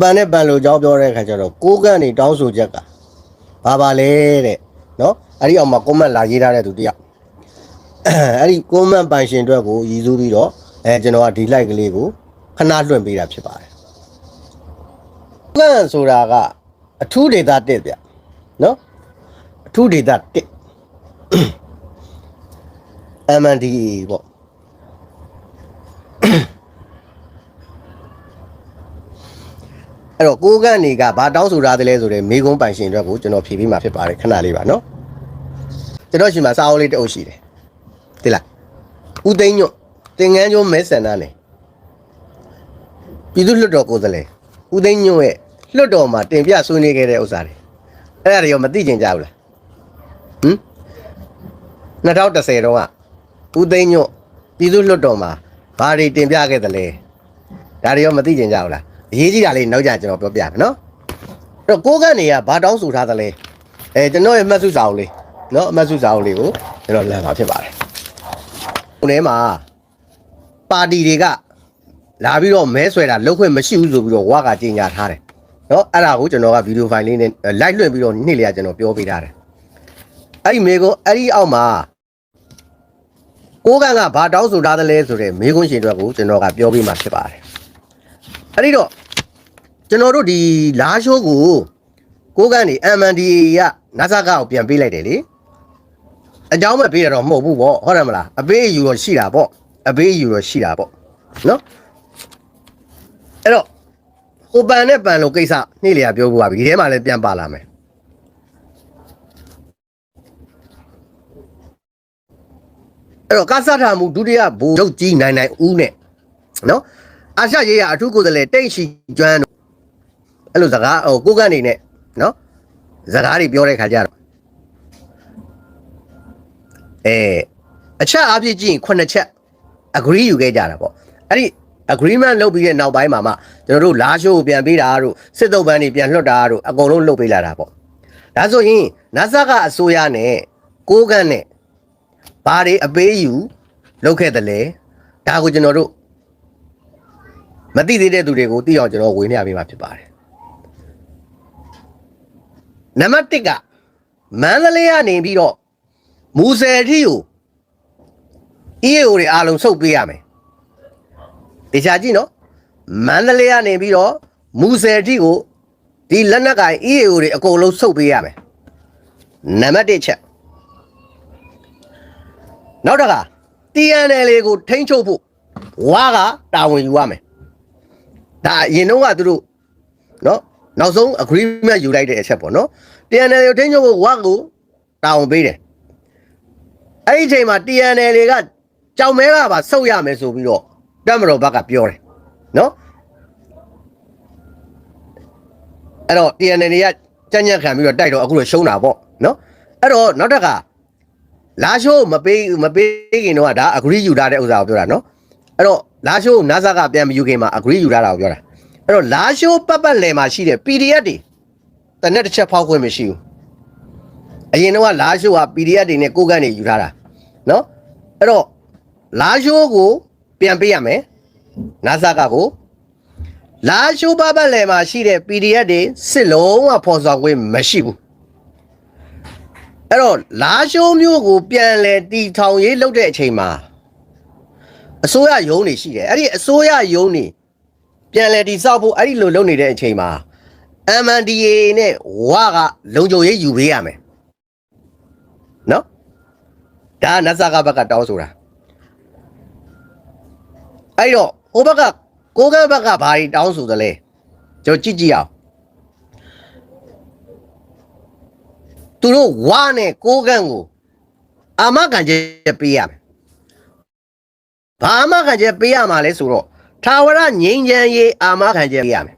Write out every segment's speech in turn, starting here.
ပန်နဲ့ပန်လို့ကြောင်းပြောတဲ့အခါကျတော့ကိုးကန်နေတောင်းဆိုချက်ကဘာပါလဲတဲ့နော်အဲ့ဒီအောင်မှာ comment လာရေးထားတဲ့သူတယောက်အဲ့ဒီ comment ပန်ရှင်အတွက်ကိုရည်စူးပြီးတော့အဲကျွန်တော်ကဒီ like ကလေးကိုခဏလွှင့်ပေးတာဖြစ်ပါတယ်ကိုးကန်ဆိုတာကအထူးဒေတာတက်ဗျနော်အထူးဒေတာတက် MNDA ပေါ့ အဲ့တော့ကိုးကန်နေကဘာတောင်းဆိုထားသလဲဆိုတော့မေကုန်းပိုင်ရှင်အတွက်ကိုကျွန်တော်ဖြေပေးမှာဖြစ်ပါတယ်ခဏလေးပါနော်ကျွန်တော်ရှိမှာစာအုပ်လေးတစ်အုပ်ရှိတယ်သိလားဦးသိန်းညွတ်တင်ငန်းကျွန်းမဲဆန္ဒနယ်ပြည်သူ့လွှတ်တော်ကိုယ်စားလှယ်ဦးသိန်းညွတ်ရဲ့လွှတ်တော်မှာတင်ပြဆွေးနွေးခဲ့တဲ့ဥစ္စာတွေအဲ့ဒါတွေရောမသိကျင်ကြဘူးလားဟမ်2010တုန်းကဦးသိန်းညွတ်ပြည်သူ့လွှတ်တော်မှာဘာတွေတင်ပြခဲ့သလဲဒါတွေရောမသိကျင်ကြဘူးလား အရေးကြီးတာလေးနောက်ကြကျွန်တော်ပြောပြမယ်နော်အဲ့တော့ကိုးကနေကဘာတောင်းဆိုထားသလဲအဲကျွန်တော်ရဲ့မှတ်စုစာအုပ်လေးနော်အမှတ်စုစာအုပ်လေးကိုကျွန်တော်လမ်းမှာဖြစ်ပါတယ်ဟိုထဲမှာပါတီတွေကလာပြီးတော့မဲဆွဲတာလောက်ခွင့်မရှိဘူးဆိုပြီးတော့ဝါကကြေညာထားတယ်နော်အဲ့ဒါကိုကျွန်တော်ကဗီဒီယိုဖိုင်လေးနဲ့လိုက်လွှင့်ပြီးတော့နေ့လေကကျွန်တော်ပြောပေးထားတယ်အဲ့ဒီမေကိုအဲ့ဒီအောက်မှာကိုးကန်ကဘာတောင်းဆိုထားသလဲဆိုတဲ့မေကွန်းရှင်အတွက်ကိုကျွန်တော်ကပြောပေးမှာဖြစ်ပါတယ်အဲ့ဒီတော့ ကျွန်တော်တို့ဒီလာရှိုးကိုကိုးကန်နေ MNDA ကနာဆာကကိုပြန်ပေးလိုက်တယ်လေအကြောင်းမပေးရတော့မဟုတ်ဘူးပေါ့ဟုတ်တယ်မလားအပေးယူတော့ရှိတာပေါ့အပေးယူတော့ရှိတာပေါ့နော်အဲ့တော့ဟိုပန်နဲ့ပန်လို့ကိစ္စနေ့လေကပြောဖို့ပါပြီဒီထဲမှာလည်းပြန်ပါလာမယ်အဲ့တော့ကာစထာမှုဒုတိယဘူရုပ်ကြီးနိုင်နိုင်ဦးနဲ့နော်အာရှရေးရအထူးကိုယ်စားလှယ်တိတ်ရှိကျွမ်းတို့ အဲ့လိုစကားဟိုကိုကနေနဲ့နော်စကားတွေပြောတဲ့ခါကျတော့အဲအချက်အပြည့်ကြည့်ရင်ခုနှစ်ချက် agree ယူခဲ့ကြတာပေါ့အဲ့ဒီ agreement လုပ်ပြီးတဲ့နောက်ပိုင်းမှာမှကျွန်တော်တို့လာရှိုးကိုပြန်ပေးတာတို့စစ်တုပ်ပန်းတွေပြန်လွှတ်တာတို့အကုန်လုံးလုပ်ပေးလာတာပေါ့ဒါဆိုရင် NASA ကအစိုးရနဲ့ကိုးကန့်နဲ့ဘာတွေအပေးယူလုပ်ခဲ့တယ်လဲဒါကိုကျွန်တော်တို့မသိသေးတဲ့သူတွေကိုသိအောင်ကျွန်တော်ဝေမျှပေးမှာဖြစ်ပါတယ် နံပါတ်1ကမန္တလေးကနေပြီးတော့မူဆယ်အထိကို EAO တွေအားလုံးစုပ်ပေးရမယ်။တေချာကြည့်နော်။မန္တလေးကနေပြီးတော့မူဆယ်အထိကိုဒီလက်နက်ကင် EAO တွေအကုန်လုံးစုပ်ပေးရမယ်။နံပါတ်1ချက်။နောက်တစ်ခါ TNL ကိုထိန်းချုပ်ဖို့ဝါကတာဝန်ယူရမယ်။ဒါအရင်တော့ကသူတို့နော် နောက်ဆုံး agreement ယူလိုက်တဲ့အချက်ပေါ့နော်။ TNL ကိုထိန်းချုပ်ဖို့ဝါကိုတာဝန်ပေးတယ်။အဲ့ဒီအချိန်မှာ TNL ကကြောင်မဲကပါဆုတ်ရမယ်ဆိုပြီးတော့တက်မတော်ဘက်ကပြောတယ်နော်အဲ့တော့ TNL ကကြက်ညက်ခံပြီးတော့တိုက်တော့အခုတော့ရှုံးတာပေါ့နော်အဲ့တော့နောက်တက်ကလာရှိုးမပေးမပေးခင်တော့ဒါ agree ယူထားတဲ့ဥစ္စာကိုပြောတာနော်အဲ့တော့လာရှိုး NASA ကပြန်မယူခင်မှာ agree ယူထားတာကိုပြောတာ အဲ့တော့လာရှိုးပတ်ပတ်လည်မှာရှိတဲ့ PDF တွေတနက်တစ်ချက်ဖောက်ခွင့်မရှိဘူးအရင်တော့လာရှိုးက PDF တွေနဲ့ကိုယ်ကန်တွေယူထားတာနော်အဲ့တော့လာရှိုးကို ပြန်ပေးရမယ်နာဆာကကိုလာရှိုးပပတ်လည်မှာရှိတဲ့ PDF တွေစစ်လုံးဝဖော်ဆောင်ခွင့်မရှိဘူးအဲ့တော့လာရှိုးမျိုးကိုပြန်လဲတီထောင်ရေးလုပ်တဲ့အချိန်မှာအစိုးရယုံနေရှိတယ်အဲ့ဒီအစိုးရယုံနေ ပြန်လဲတီဆောက်ဖို့အဲ့ဒီလိုလုပ်နေတဲ့အချိန်မှာ MNDA နဲ့ဝါကလုံခြုံရေးယူပေးရမယ်နော်ဒါနတ်ဆာကဘက်ကတောင်းဆိုတာအဲ့တော့ဟိုဘက်ကကိုကန်းဘက်ကဘာတွေတောင်းဆိုသလဲကျွန်တော်ကြည့်ကြည့်အောင်သူတို့ဝါနဲ့ကိုကန်းကိုအာမခံချက်ပေးရမယ်ဘာအာမခံချက်ပေးရမှာလဲဆိုတော့ ထာဝရငြိမ်းချမ်းရေးအာမခံချက်ပေးရမယ်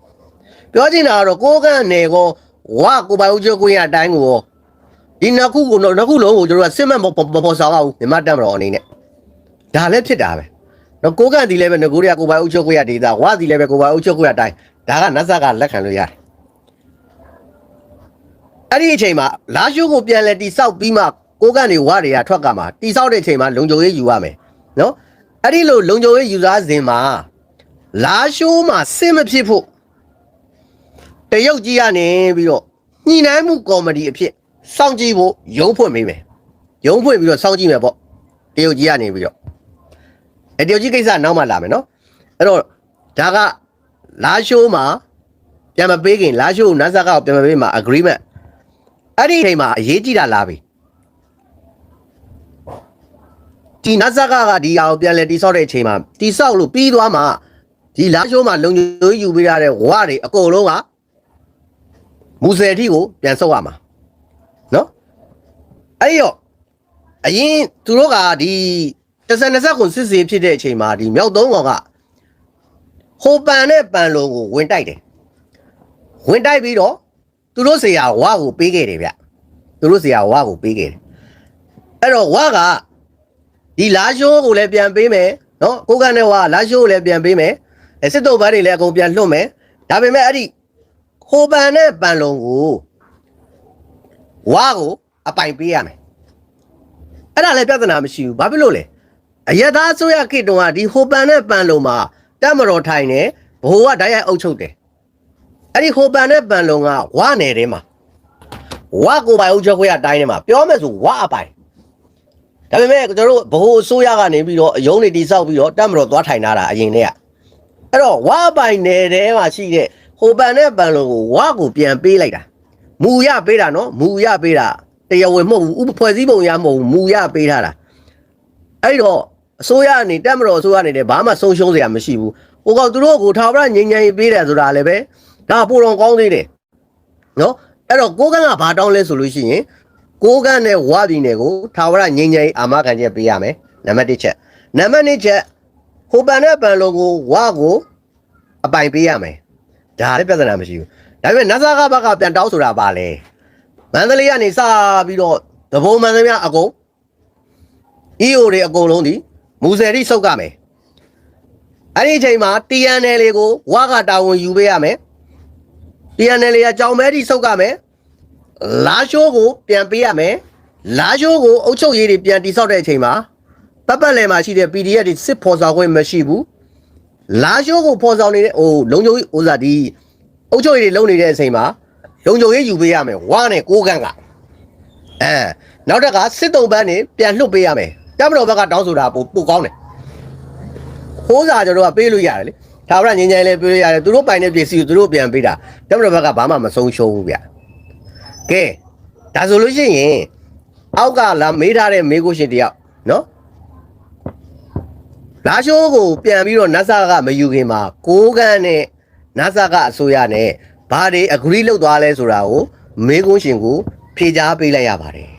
ပြောချင်တာကတော့ကိုကန်းနယ်ကိုဝါကိုပိုင်ဦးချုပ်ကိုရအတိုင်းကိုရောဒီနှစ်ခုကိုတော့နှစ်ခုလုံးကိုကျွန်တော်ကစစ်မှတ်မပေါ်ဆောင်အောင်မြမတက်မတော်အနေနဲ့ဒါလည်းဖြစ်တာပဲနော်ကိုကန့်ဒီလည်းပဲငကိုရီးယားကိုပိုင်အုပ်ချုပ်ခွင့်ရဒေတာဝါဒီလည်းပဲကိုပိုင်အုပ်ချုပ်ခွင့်ရတိုင်းဒါကနတ်ဆက်ကလက်ခံလို့ရတယ်အဲ့ဒီအချိန်မှာလာရှိုးကိုပြန်လဲတိဆောက်ပြီးမှကိုကန့်တွေဝါတွေကထွက်ကမှာတိဆောက်တဲ့အချိန်မှာလုံခြုံရေးယူရမယ်နော်အဲ့ဒီလိုလုံခြုံရေးယူစားစဉ်မှာ လာရှိုးမှာစစ်မဖြစ်ဖို့တရုတ်ကြီးကနေပြီးတော့ညှိနှိုင်းမှုကော်မတီအဖြစ်စောင့်ကြည့်ဖို့ရုံးဖွင့်ပေးမယ်ရုံးဖွင့်ပြီးတော့စောင့်ကြည့်မယ်ပေါ့တရုတ်ကြီးကနေပြီးတော့အဲတရုတ်ကြီးကိစ္စနောက်မှလာမယ်နော်အဲ့တော့ဒါကလာရှိုးမှာပြန်မပေးခင်လာရှိုးကိုနတ်ဆာကကိုပြန်မပေးမှာ agreement အဲ့ဒီအချိန်မှာအရေးကြီးတာလာပြီဒီနတ်ဆာကကဒီအောင်ပြန်လဲတိဆောက်တဲ့အချိန်မှာတိဆောက်လို့ပြီးသွားမှာ ဒီလာရှိုးမှာလုံခြုံရေးယူပေးရတဲ့ဝါတွေအကုန်လုံးကမူဆယ်အထိကိုပြန်ဆုတ်ရမှာနော်အဲ့ဒီတော့အရင်သူတို့ကဒီတစ်စက်နှစ်စက်ကိုစစ်စေးဖြစ်တဲ့အချိန်မှာဒီမြောက်သုံးကောင်ကဟိုပန်နဲ့ပန်လုံးကိုဝင်တိုက်တယ်ဝင်တိုက်ပြီးတော့သူတို့ဆရာဝါကိုပေးခဲ့တယ်ဗျသူတို့ဆရာဝါကိုပေးခဲ့တယ်အဲ့တော့ဝါကဒီလာရှိုးကိုလည်းပြန်ပေးမယ်နော်ကိုကန်နဲ့ဝါလာရှိုးကိုလည်းပြန်ပေးမယ်အဲ စစ်တုပ်ပန်းတွေလည်းအကုန်ပြန်လွတ်မယ်ဒါပေမဲ့အဲ့ဒီဟိုပန်နဲ့ပန်လုံးကိုဝါကိုအပိုင်ပေးရမယ်အဲ့ဒါလည်းပြဿနာမရှိဘူးဘာဖြစ်လို့လဲအယသားဆိုရခေတ်တုန်းကဒီဟိုပန်နဲ့ပန်လုံးမှာတက်မတော်ထိုင်နေဘိုးကဓာတ်ရိုက်အုပ်ချုပ်တယ်အဲ့ဒီဟိုပန်နဲ့ပန်လုံးကဝါနယ်ထဲမှာဝါကိုပိုင်အုပ်ချုပ်ခွင့်အတိုင်းထဲမှာပြောမယ်ဆိုဝါအပိုင်ဒါပေမဲ့ကျွန်တော်တို့ဘိုးအစိုးရကနေပြီးတော့အယုံတွေတိဆောက်ပြီးတော့တက်မတော်သွားထိုင်လာတာအရင်တည်းက အဲ့တော့ဝါပိုင်နယ်ထဲမှာရှိတဲ့ဟိုပန်နဲ့ပန်လုံးကိုဝါကိုပြန်ပေးလိုက်တာမူရပေးတာနော်မူရပေးတာတရားဝင်မဟုတ်ဘူးဥပဖွဲ့စည်းပုံရမဟုတ်ဘူးမူရပေးထားတာအဲ့တော့အစိုးရအနေတက်မတော်အစိုးရအနေနဲ့ဘာမှဆုံးရှုံးစရာမရှိဘူးဟိုကောင်သူတို့ကိုထာဝရငြိမ်းချမ်းရေးပေးတယ်ဆိုတာလည်းပဲဒါပိုတော်ကောင်းသေးတယ်နော်အဲ့တော့ကိုကန်းကဘာတောင်းလဲဆိုလို့ရှိရင်ကိုကန်းနဲ့ဝါပြည်နယ်ကိုထာဝရငြိမ်းချမ်းရေးအာမခံချက်ပေးရမယ်နံပါတ်1ချက်နံပါတ်2ချက် ဟိုပန်နဲ့ပန်လုံးကိုဝါကိုအပိုင်ပေးရမယ်ဒါလည်းပြဿနာမရှိဘူးဒါပေမဲ့နတ်စားကဘက်ကပြန်တောင်းဆိုတာပါလေမန္တလေးကနေစပြီးတော့တဘုံမန္တလေးအကုန် EO တွေအကုန်လုံးဒီမူဆယ်တိစုတ်ကမယ်အဲ့ဒီအချိန်မှာ TNL လေးကိုဝါကတာဝန်ယူပေးရမယ် TNL ကကြောင်မဲတိစုတ်ကမယ်လာရှိုးကိုပြန်ပေးရမယ်လာရှိုးကိုအုပ်ချုပ်ရေးတွေပြန်တိဆောက်တဲ့အချိန်မှာ ပတ်ပတ်လည်မှာရှိတဲ့ PDF တွေစစ်ဖော်ဆောင်ခွင့်မရှိဘူးလာရှိုးကိုဖော်ဆောင်နေတဲ့ဟိုလုံခြုံရေးဥစားဒီအုပ်ချုပ်ရေးတွေလုံနေတဲ့အချိန်မှာလုံခြုံရေးယူပေးရမယ်ဝါနဲ့ကိုးကန်းကအဲနောက်တက်ကစစ်တုံးပန်းနေပြန်လွတ်ပေးရမယ်တမတော်ဘက်ကတောင်းဆိုတာပိုပိုကောင်းတယ်ခိုးစာကျွန်တော်ကပေးလို့ရတယ်လေသာဝရငင်းငယ်လေးပေးလို့ရတယ်သူတို့ပိုင်တဲ့ပစ္စည်းကိုသူတို့ပြန်ပေးတာတမတော်ဘက်ကဘာမှမဆုံးရှုံးဘူးဗျကဲဒါဆိုလို့ရှိရင်အောက်ကလာမေးထားတဲ့မေးခွန်းရှင်တယောက်နော် လာရှိုးကိုပြန်ပြီးတော့နတ်ဆာကမယူခင်မှာကိုးကန်းနဲ့နတ်ဆာကအစိုးရနဲ့ဘာတွေ agree လုပ်သွားလဲဆိုတာကိုမေးခွန်းရှင်ကိုဖြေကြားပေးလိုက်ရပါတယ်